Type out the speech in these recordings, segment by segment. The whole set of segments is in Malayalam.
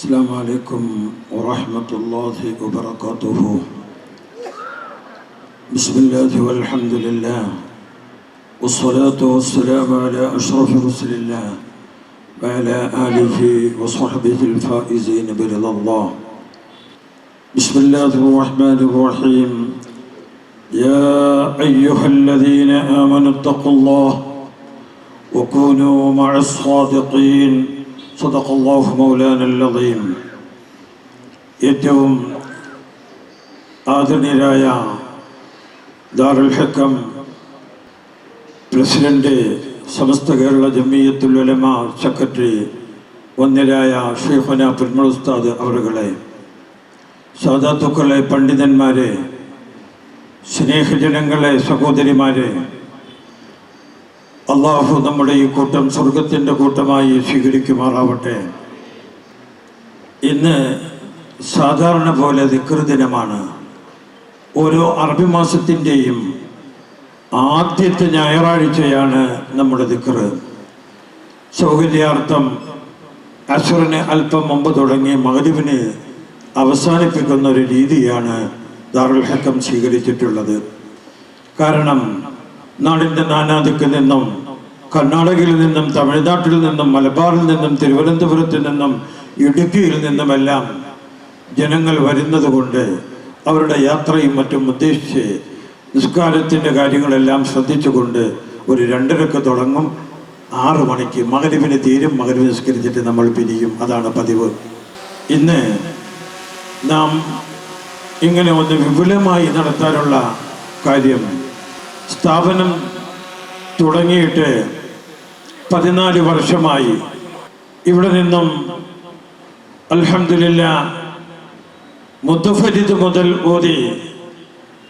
السلام عليكم ورحمة الله وبركاته. بسم الله والحمد لله والصلاة والسلام على أشرف رسل الله وعلى آله وصحبه الفائزين برضا الله. بسم الله الرحمن الرحيم. يا أيها الذين آمنوا اتقوا الله وكونوا مع الصادقين. സദഖല്ലാഹു മൗലാനല്ലതയും ഏറ്റവും ആദരണീയരായ ദാറുൽ ഹക്കം പ്രസിഡന്റ് സമസ്ത കേരള ജമിയത്തുൽ ഉലമ സെക്രട്ടറി ഒന്നിലായ ഷെയ്ഖുന പുൽമൾ ഉസ്താദ് അവരുകളെ സാദാത്തുക്കളെ പണ്ഡിതന്മാരെ സ്നേഹജനങ്ങളെ സഹോദരിമാരെ അള്ളാഹു നമ്മുടെ ഈ കൂട്ടം സ്വർഗത്തിന്റെ കൂട്ടമായി സ്വീകരിക്കുമാറാവട്ടെ. ഇന്ന് സാധാരണ പോലെ ദിനമാണ്. ഓരോ അറബി മാസത്തിന്റെയും ആദ്യത്തെ ഞായറാഴ്ചയാണ് നമ്മുടെ ദിക്കറ് സൗകര്യാർത്ഥം അസുറിന് അല്പം മുമ്പ് തുടങ്ങി മകരുവിന് അവസാനിപ്പിക്കുന്ന ഒരു രീതിയാണ് ദാറുൽ ഹക്കം സ്വീകരിച്ചിട്ടുള്ളത്. കാരണം നാടിന്റെ നാനാദിക്കിൽ നിന്നും കർണാടകയിൽ നിന്നും തമിഴ്നാട്ടിൽ നിന്നും മലബാറിൽ നിന്നും തിരുവനന്തപുരത്ത് നിന്നും ഇടുക്കിയിൽ നിന്നുമെല്ലാം ജനങ്ങൾ വരുന്നത് കൊണ്ട് അവരുടെ യാത്രയും മറ്റും ഉദ്ദേശിച്ച് നിസ്കാരത്തിന്റെ കാര്യങ്ങളെല്ലാം ശ്രദ്ധിച്ചുകൊണ്ട് ഒരു രണ്ടരക്ക് തുടങ്ങും. ആറു മണിക്ക് മകരവിന് തീരും മകരവി നിസ്കരിച്ചിട്ട് നമ്മൾ പിരിയും. അതാണ് പതിവ്. ഇന്ന് നാം ഇങ്ങനെ ഒന്ന് വിപുലമായി നടത്താനുള്ള കാര്യം സ്ഥാപനം തുടങ്ങിയിട്ട് പതിനാല് വർഷമായി. ഇവിടെ നിന്നും അലഹമില്ല മുത്തഫരിദ് മുതൽ ഓതി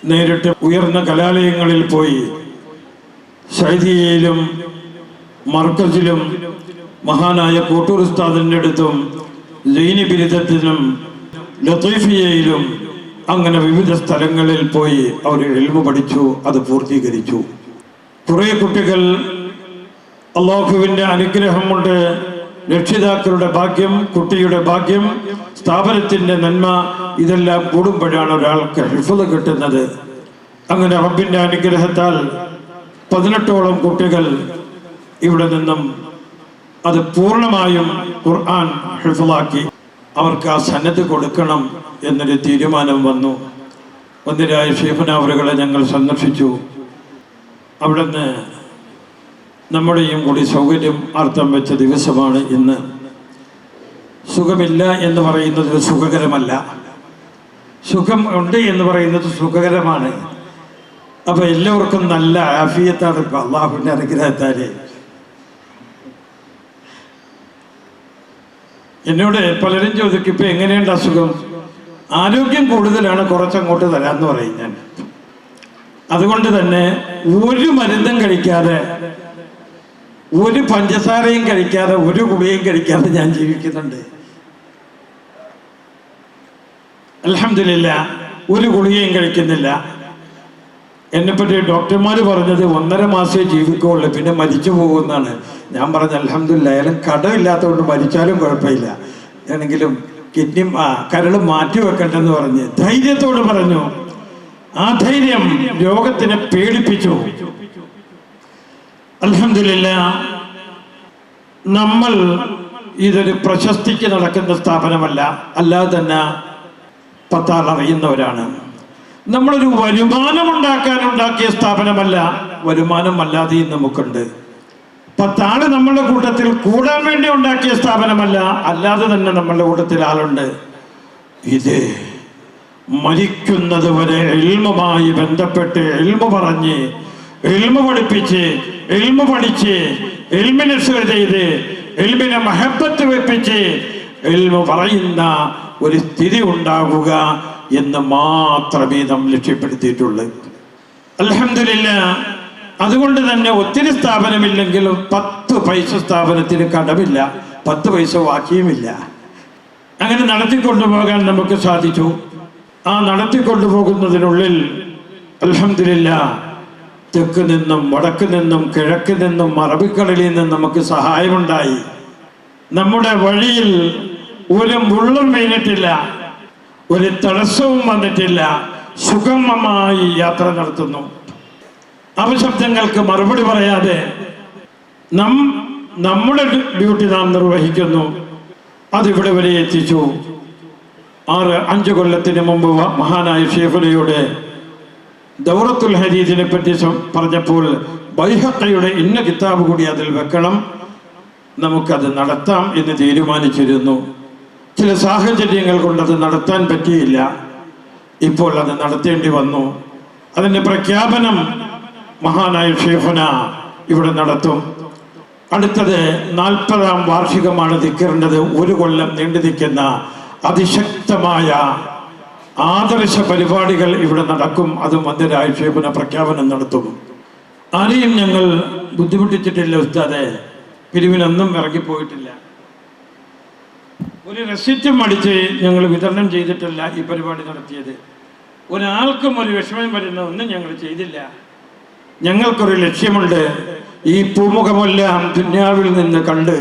നേരിട്ട് ഉയർന്ന കലാലയങ്ങളിൽ പോയി സൈദിയയിലും മർക്കസിലും മഹാനായ കോട്ടൂർ ഉസ്താദിന്റെ അടുത്തും ജൈനി ബിരുദത്തിനും ലത്തീഫിയയിലും അങ്ങനെ വിവിധ സ്ഥലങ്ങളിൽ പോയി അവർ എൽമ പഠിച്ചു അത് പൂർത്തീകരിച്ചു. കുറെ കുട്ടികൾ അള്ളാഹുവിന്റെ അനുഗ്രഹം കൊണ്ട് രക്ഷിതാക്കളുടെ ഭാഗ്യം കുട്ടിയുടെ ഭാഗ്യം സ്ഥാപനത്തിന്റെ നന്മ ഇതെല്ലാം കൂടുമ്പോഴാണ് ഒരാൾക്ക് ഹിഫത് കിട്ടുന്നത്. അങ്ങനെ റബ്ബിന്റെ അനുഗ്രഹത്താൽ പതിനെട്ടോളം കുട്ടികൾ ഇവിടെ നിന്നും അത് പൂർണമായും ഖുർആൻ ഹിഫലാക്കി അവർക്ക് ആ സന്നദ്ധ കൊടുക്കണം. എന്നൊരു തീരുമാനം വന്നു. ഒന്നിരായ ഷേഫനാവറുകളെ ഞങ്ങൾ സന്ദർശിച്ചു. അവിടുന്ന് നമ്മുടെയും കൂടി സൗകര്യം അർത്ഥം വെച്ച ദിവസമാണ് ഇന്ന്. സുഖമില്ല എന്ന് പറയുന്നത് സുഖകരമല്ല. സുഖം ഉണ്ട് എന്ന് പറയുന്നത് സുഖകരമാണ്. അപ്പൊ എല്ലാവർക്കും നല്ല ആഫിയത്താണ് ഇപ്പൊ അള്ളാഹുവിന്റെ അനുഗ്രഹത്താൽ. എന്നോട് പലരും ചോദിക്കും ഇപ്പൊ എങ്ങനെയുണ്ട് അസുഖം? ആരോഗ്യം കൂടുതലാണ് കുറച്ചങ്ങോട്ട് തരാമെന്ന് പറയും ഞാൻ. അതുകൊണ്ട് തന്നെ ഒരു മരുന്നും കഴിക്കാതെ ഒരു പഞ്ചസാരയും കഴിക്കാതെ ഒരു ഗുളികയും കഴിക്കാതെ ഞാൻ ജീവിക്കുന്നുണ്ട്. അലഹമില്ല ഒരു ഗുളികയും കഴിക്കുന്നില്ല. എന്നെപ്പറ്റി ഡോക്ടർമാർ പറഞ്ഞത് ഒന്നര മാസമേ ജീവിക്കുള്ളൂ പിന്നെ മരിച്ചു പോകുമെന്നാണ്. ഞാൻ പറഞ്ഞ അലഹമില്ല അയാളും കടമില്ലാത്തതുകൊണ്ട് മരിച്ചാലും കുഴപ്പമില്ല. ആണെങ്കിലും കിഡ്നി കരൾ മാറ്റി വെക്കണ്ടെന്ന് പറഞ്ഞ് ധൈര്യത്തോട് പറഞ്ഞു. ആ ധൈര്യം രോഗത്തിനെ പേടിപ്പിച്ചു അലഹമില്ല നമ്മൾ ഇതൊരു പ്രശസ്തിക്ക് നടക്കുന്ന സ്ഥാപനമല്ല അല്ലാതെ തന്നെ പത്താൾ അറിയുന്നവരാണ്. നമ്മളൊരു വരുമാനം ഉണ്ടാക്കാൻ ഉണ്ടാക്കിയ സ്ഥാപനമല്ല വരുമാനം അല്ലാതെയും നമുക്കുണ്ട്. പത്താൾ നമ്മളുടെ കൂട്ടത്തിൽ കൂടാൻ വേണ്ടി ഉണ്ടാക്കിയ സ്ഥാപനമല്ല അല്ലാതെ തന്നെ നമ്മളുടെ കൂട്ടത്തിൽ ആളുണ്ട്. ഇത് മരിക്കുന്നത് വരെ എൽമുമായി ബന്ധപ്പെട്ട് എൽമു പറഞ്ഞ് എൽമു പഠിപ്പിച്ച് എൽമു പഠിച്ച് എൽമിനെ ചെയ്ത് എൽമിനെ മഹബത്ത് വെപ്പിച്ച് എൽമു പറയുന്ന ഒരു സ്ഥിതി ഉണ്ടാവുക എന്ന് മാത്രമേ നാം ലക്ഷ്യപ്പെടുത്തിയിട്ടുള്ളൂ. അലഹമില്ല അതുകൊണ്ട് തന്നെ ഒത്തിരി സ്ഥാപനമില്ലെങ്കിലും പത്ത് പൈസ സ്ഥാപനത്തിന് കടമില്ല പത്ത് പൈസ വാക്കിയുമില്ല. അങ്ങനെ നടത്തിക്കൊണ്ടുപോകാൻ നമുക്ക് സാധിച്ചു. ആ നടത്തിക്കൊണ്ടുപോകുന്നതിനുള്ളിൽ അലഹമില്ല തെക്ക് നിന്നും വടക്ക് നിന്നും കിഴക്ക് നിന്നും അറബിക്കടലിൽ നിന്നും നമുക്ക് സഹായമുണ്ടായി. നമ്മുടെ വഴിയിൽ ഒരു മുള്ളും വീണിട്ടില്ല ഒരു തടസ്സവും വന്നിട്ടില്ല. സുഗമമായി യാത്ര നടത്തുന്നു. അപശബ്ദങ്ങൾക്ക് മറുപടി പറയാതെ നം നമ്മുടെ ഡ്യൂട്ടി നാം നിർവഹിക്കുന്നു. അതിവിടെ വരെ എത്തിച്ചു. ആറ് അഞ്ച് കൊല്ലത്തിന് മുമ്പ് മഹാനായ ഷേഫലിയുടെ ദൗറത്തുൽ ഹരീദിനെ പറ്റി പറഞ്ഞപ്പോൾ ബൈഹക്കയുടെ ഇന്ന കിതാബ് കൂടി അതിൽ വെക്കണം. നമുക്കത് നടത്താം എന്ന് തീരുമാനിച്ചിരുന്നു. ചില സാഹചര്യങ്ങൾ കൊണ്ട് അത് നടത്താൻ പറ്റിയില്ല. ഇപ്പോൾ അത് നടത്തേണ്ടി വന്നു. അതിന്റെ പ്രഖ്യാപനം മഹാനായ ഷേഖുന ഇവിടെ നടത്തും. അടുത്തത് നാൽപ്പതാം വാർഷികമാണ് ദിക്കറിന്റെത്. ഒരു കൊല്ലം നീണ്ടു നിൽക്കുന്ന അതിശക്തമായ ആദർശ പരിപാടികൾ ഇവിടെ നടക്കും. അത് മന്ദിരായ ഷേഖുന പ്രഖ്യാപനം നടത്തും. ആരെയും ഞങ്ങൾ ബുദ്ധിമുട്ടിച്ചിട്ടില്ല ഉസ്താദെ. പിരിവിനൊന്നും ഇറങ്ങിപ്പോയിട്ടില്ല. ഒരു റെസിറ്റും അടിച്ച് ഞങ്ങൾ വിതരണം ചെയ്തിട്ടില്ല ഈ പരിപാടി നടത്തിയത്. ഒരാൾക്കും ഒരു വിഷമം വരുന്ന ഒന്നും ഞങ്ങൾ ചെയ്തില്ല. ഞങ്ങൾക്കൊരു ലക്ഷ്യമുണ്ട് ഈ പൂമുഖമെല്ലാം ദുന്യാവിൽ നിന്ന് കണ്ട്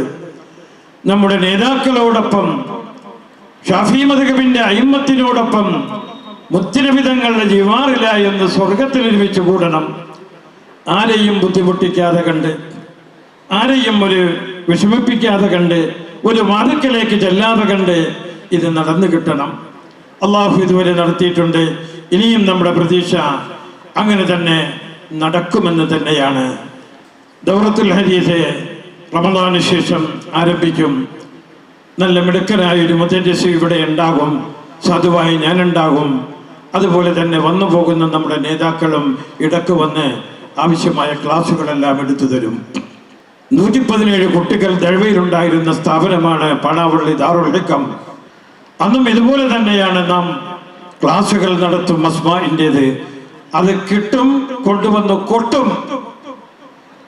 നമ്മുടെ നേതാക്കളോടൊപ്പം ഷാഫി മതകബിന്റെ അയിമത്തിനോടൊപ്പം മുത്തിനവിധങ്ങളുടെ ജീവാറില്ല എന്ന് സ്വർഗത്തിൽ ഒരുമിച്ച് കൂടണം. ആരെയും ബുദ്ധിമുട്ടിക്കാതെ കണ്ട് ആരെയും ഒരു വിഷമിപ്പിക്കാതെ കണ്ട് ഒരു വാതുക്കലേക്ക് ചെല്ലാതെ കണ്ട് ഇത് നടന്നു കിട്ടണം. അള്ളാഹു ഇതുവരെ നടത്തിയിട്ടുണ്ട്. ഇനിയും നമ്മുടെ പ്രതീക്ഷ അങ്ങനെ തന്നെ നടക്കുമെന്ന് തന്നെയാണ്. ദൗറത്തുൽ ഹരീസ് റമദാന് ശേഷം ആരംഭിക്കും. നല്ല മിടുക്കനായ ഒരു മുത്തജസ് ഇവിടെ ഉണ്ടാകും. സാധുവായി ഞാനുണ്ടാകും. അതുപോലെ തന്നെ വന്നു പോകുന്ന നമ്മുടെ നേതാക്കളും ഇടയ്ക്ക് വന്ന് ആവശ്യമായ ക്ലാസ്സുകളെല്ലാം എടുത്തു തരും. നൂറ്റി പതിനേഴ് കുട്ടികൾ ദഴവയിലുണ്ടായിരുന്ന സ്ഥാപനമാണ് പാണാവള്ളി ദാറുൽ ഹിക്കം. അന്നും ഇതുപോലെ തന്നെയാണ് നാം ക്ലാസ്സുകൾ നടത്തും മസ്മാന്റേത് അത് കിട്ടും കൊണ്ടുവന്ന് കൊട്ടും.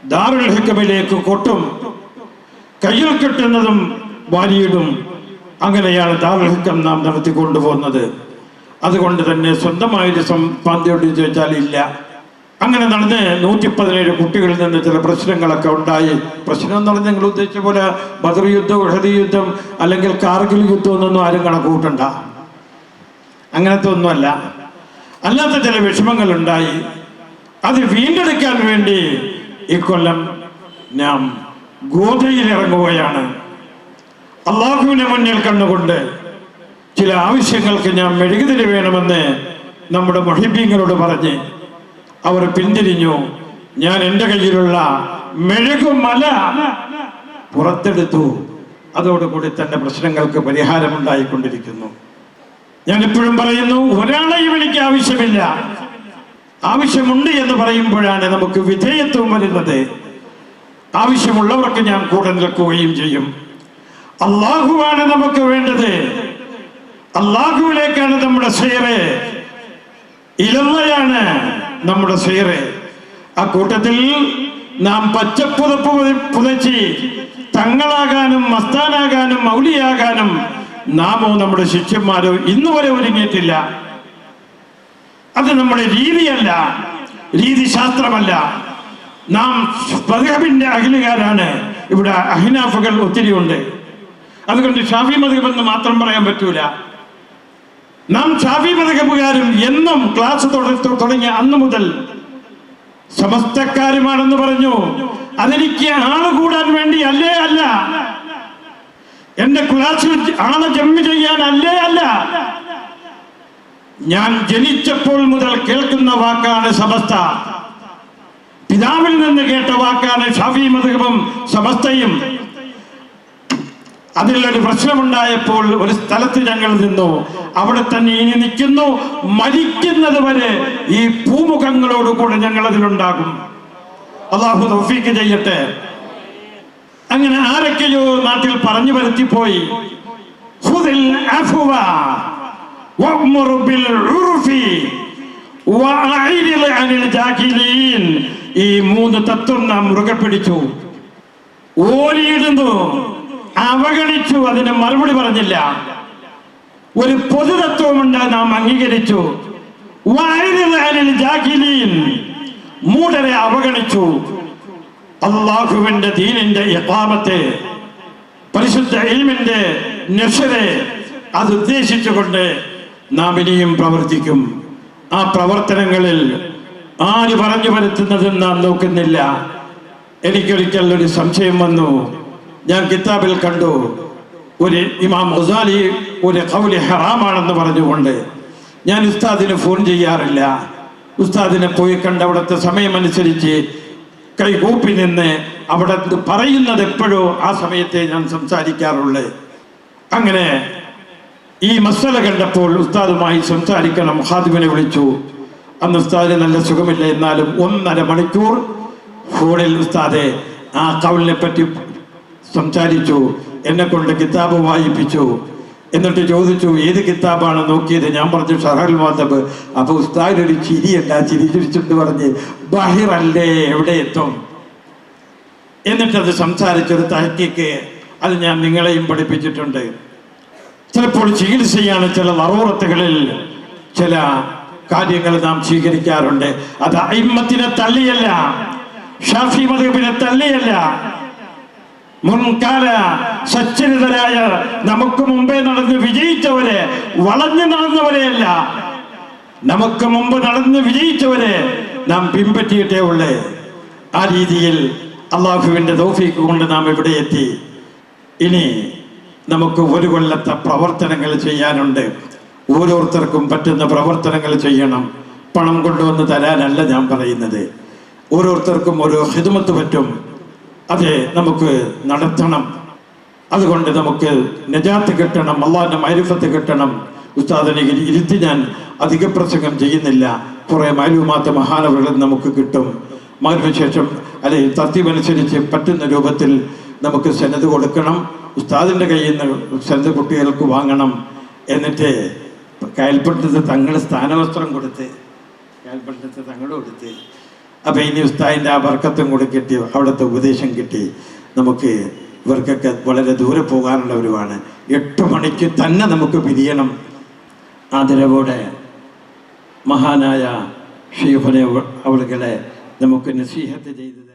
ദാറുൽ ഹിക്കമിലേക്ക് കൊട്ടും. കയ്യിൽ കിട്ടുന്നതും വാരിയിടും. അങ്ങനെയാണ് ദാറുൽ ഹിക്കം നാം നടത്തിക്കൊണ്ടുപോകുന്നത് അതുകൊണ്ട് തന്നെ സ്വന്തമായൊരു സമ്പാദ്യോട് ചോദിച്ചാൽ ഇല്ല. അങ്ങനെ നടന്ന് നൂറ്റി പതിനേഴ് കുട്ടികളിൽ നിന്ന് ചില പ്രശ്നങ്ങളൊക്കെ ഉണ്ടായി. പ്രശ്നം എന്ന് പറഞ്ഞാൽ നിങ്ങൾ ഉദ്ദേശിച്ച പോലെ ബദർ യുദ്ധം ഉഹദി യുദ്ധം അല്ലെങ്കിൽ കാർഗിൽ യുദ്ധം എന്നൊന്നും ആരും കണക്ക് കൂട്ടണ്ട അങ്ങനത്തെ ഒന്നുമല്ല. അല്ലാത്ത ചില വിഷമങ്ങൾ ഉണ്ടായി അത് വീണ്ടെടുക്കാൻ വേണ്ടി ഇക്കൊല്ലം നാം ഗോതയിൽ ഇറങ്ങുകയാണ് അള്ളാഹുവിനെ മുന്നിൽ കണ്ടുകൊണ്ട് ചില ആവശ്യങ്ങൾക്ക് ഞാൻ മെഴുകുതിരി വേണമെന്ന് നമ്മുടെ മൊഹിബീങ്ങളോട് പറഞ്ഞ് അവർ പിന്തിരിഞ്ഞു. ഞാൻ എന്റെ കയ്യിലുള്ള മെഴുകുമല പുറത്തെടുത്തു. അതോടുകൂടി തന്നെ പ്രശ്നങ്ങൾക്ക് പരിഹാരമുണ്ടായിക്കൊണ്ടിരിക്കുന്നു. ഞാൻ എപ്പോഴും പറയുന്നു ഒരാളെയും എനിക്ക് ആവശ്യമില്ല. ആവശ്യമുണ്ട് എന്ന് പറയുമ്പോഴാണ് നമുക്ക് വിധേയത്വം വരുന്നത്. ആവശ്യമുള്ളവർക്ക് ഞാൻ കൂടെ നിൽക്കുകയും ചെയ്യും. അള്ളാഹുവാണ് നമുക്ക് വേണ്ടത്. അള്ളാഹുവിലേക്കാണ് നമ്മുടെ സേറ്. ഇലന്നയാണ് നമ്മുടെ സേറ്. ആ കൂട്ടത്തിൽ നാം പച്ചപ്പുതപ്പ് പുത- പുതച്ച് തങ്ങളാകാനും മസ്താനാകാനും മൗലിയാകാനും നാമോ നമ്മുടെ ശിഷ്യന്മാരോ ഇന്ന് വരെ ഒരുങ്ങിയിട്ടില്ല. അത് നമ്മുടെ രീതിയല്ല. രീതിശാസ്ത്രമല്ല. നാം മധുഹബിന്റെ അഖിലുകാരാണ്. ഇവിടെ അഹിനാഫുകൾ ഒത്തിരി ഉണ്ട്. അതുകൊണ്ട് ഷാഫി മധുഹബ് എന്ന് മാത്രം പറയാൻ പറ്റൂല. നാം ഷാഫി മധുഹബുകാരും എന്നും ക്ലാസ് തുടങ്ങിയ അന്ന് മുതൽ സമസ്തക്കാരുമാണെന്ന് പറഞ്ഞു. അതെനിക്ക് ആൾ കൂടാൻ വേണ്ടി അല്ല എന്റെ ക്ലാസ്സിൽ ആളെ ചെയ്യാൻ അല്ലേ അല്ല. ഞാൻ ജനിച്ചപ്പോൾ മുതൽ കേൾക്കുന്ന വാക്കാണ് സമസ്ത. പിതാവിൽ നിന്ന് കേട്ട വാക്കാണ് ഷാഫി മധുഹബും സമസ്തയും. അതിലൊരു പ്രശ്നമുണ്ടായപ്പോൾ ഒരു സ്ഥലത്ത് ഞങ്ങൾ നിന്നു. അവിടെ തന്നെ ഇനി നിൽക്കുന്നു. മരിക്കുന്നത് വരെ ഈ പൂമുഖങ്ങളോടുകൂടെ ഞങ്ങൾ അതിലുണ്ടാകും അള്ളാഹു തൗഫീക്ക് ചെയ്യട്ടെ. അങ്ങനെ ആരൊക്കെയോ നാട്ടിൽ പറഞ്ഞു വരുത്തിപ്പോയി ഈ മൂന്ന് തത്വം നാം മുറുകെ പിടിച്ചു ഓരിയിടുന്നു. അവഗണിച്ചു. അതിന് മറുപടി പറഞ്ഞില്ല. ഒരു പൊതുതത്വമുണ്ട് നാം അംഗീകരിച്ചു. മൂഢരെ അവഗണിച്ചു. അള്ളാഹുവിന്റെ ദീനിന്റെ യഥാപത്തെ പരിശുദ്ധ ഇൽമിന്റെ നഷരെ അത് ഉദ്ദേശിച്ചുകൊണ്ട് നാം ഇനിയും പ്രവർത്തിക്കും. ആ പ്രവർത്തനങ്ങളിൽ ആര് പറഞ്ഞു വരുത്തുന്നതും നാം നോക്കുന്നില്ല. എനിക്കൊരിക്കൽ ഒരു സംശയം വന്നു. ഞാൻ കിതാബിൽ കണ്ടു. ഒരു ഇമാം ഹുസാലി ഒരു കൗലി ഹറാമാണെന്ന് പറഞ്ഞുകൊണ്ട് ഞാൻ ഉസ്താദിന് ഫോൺ ചെയ്യാറില്ല. ഉസ്താദിനെ പോയി കണ്ട അവിടുത്തെ സമയമനുസരിച്ച് കൈകൂപ്പി നിന്ന് അവിടെ പറയുന്നത് എപ്പോഴോ ആ സമയത്തെ ഞാൻ സംസാരിക്കാറുള്ളത് അങ്ങനെ ഈ മസല കണ്ടപ്പോൾ ഉസ്താദുമായി സംസാരിക്കണം ഹാദിമിനെ വിളിച്ചു. അന്ന് ഉസ്താദിന് നല്ല സുഖമില്ല എന്നാലും ഒന്നര മണിക്കൂർ ഫോണിൽ ഉസ്താദെ ആ കവലിനെ പറ്റി സംസാരിച്ചു എന്നെ കൊണ്ട് കിതാബ് വായിപ്പിച്ചു. എന്നിട്ട് ചോദിച്ചു ഏത് കിതാബാണ് നോക്കിയത്? ഞാൻ പറഞ്ഞു ഷഹൽ മാധബ് അപ്പൊ ഉസ്താദ് ഒരു ചിരിയല്ല ചിരി ചിരിച്ചിട്ട് പറഞ്ഞ് ബഹിറല്ലേ എവിടെ എത്തും? എന്നിട്ടത് സംസാരിച്ചൊരു തഹക്കിക്ക് അത് ഞാൻ നിങ്ങളെയും പഠിപ്പിച്ചിട്ടുണ്ട്. ചിലപ്പോൾ ചികിത്സയാണ് ചില വറോറത്തുകളിൽ ചില കാര്യങ്ങൾ നാം സ്വീകരിക്കാറുണ്ട്. അത് അയിമത്തിനെ തള്ളിയല്ല ഷാഫി മതബിനെ തള്ളിയല്ല മുൻകാല സച്ചരിതരായ നമുക്ക് മുമ്പേ നടന്ന് വിജയിച്ചവരെ വളഞ്ഞു നടന്നവരെയല്ല നമുക്ക് മുമ്പ് നടന്ന് വിജയിച്ചവരെ നാം പിൻപറ്റിയിട്ടേ ഉള്ളേ. ആ രീതിയിൽ അള്ളാഹുവിന്റെ തൗഫീക്ക് കൊണ്ട് നാം ഇവിടെ എത്തി. ഇനി നമുക്ക് ഒരു കൊല്ലത്തെ പ്രവർത്തനങ്ങൾ ചെയ്യാനുണ്ട്. ഓരോരുത്തർക്കും പറ്റുന്ന പ്രവർത്തനങ്ങൾ ചെയ്യണം. പണം കൊണ്ടുവന്ന് തരാനല്ല ഞാൻ പറയുന്നത്. ഓരോരുത്തർക്കും ഓരോ ഹിതുമത്ത് പറ്റും. അതെ നമുക്ക് നടത്തണം. അതുകൊണ്ട് നമുക്ക് നജാത്ത് കിട്ടണം അള്ളാഹിന്റെ മൈരിഫത്ത് കിട്ടണം. ഉസ്താദിനെ ഇരുത്തി ഞാൻ അധിക പ്രസംഗം ചെയ്യുന്നില്ല. കുറെ മാലുമാത്ത മഹാനവകൾ നമുക്ക് കിട്ടും. ശേഷം അല്ലെ തത്വമനുസരിച്ച് പറ്റുന്ന രൂപത്തിൽ നമുക്ക് സെനത് കൊടുക്കണം. ഉസ്താദിന്റെ കയ്യിൽ നിന്ന് സെനത് കുട്ടികൾക്ക് വാങ്ങണം. എന്നിട്ട് കയൽപ്പെട്ടത് തങ്ങൾ സ്ഥാനവസ്ത്രം കൊടുത്ത് കയൽപ്പെട്ടത് തങ്ങൾ കൊടുത്ത് അപ്പൊ ഇനി ഉസ്താദിന്റെ ആ വർക്കത്തും കൂടെ കിട്ടി അവിടുത്തെ ഉപദേശം കിട്ടി. നമുക്ക് ഇവർക്കൊക്കെ വളരെ ദൂരെ പോകാനുള്ളവരുമാണ് എട്ട് മണിക്ക് തന്നെ നമുക്ക് പിരിയണം. ആദരവോടെ മഹാനായ ഷീഫനെ അവളുകളെ നമുക്ക് നസീഹത്ത് ചെയ്തു തരാം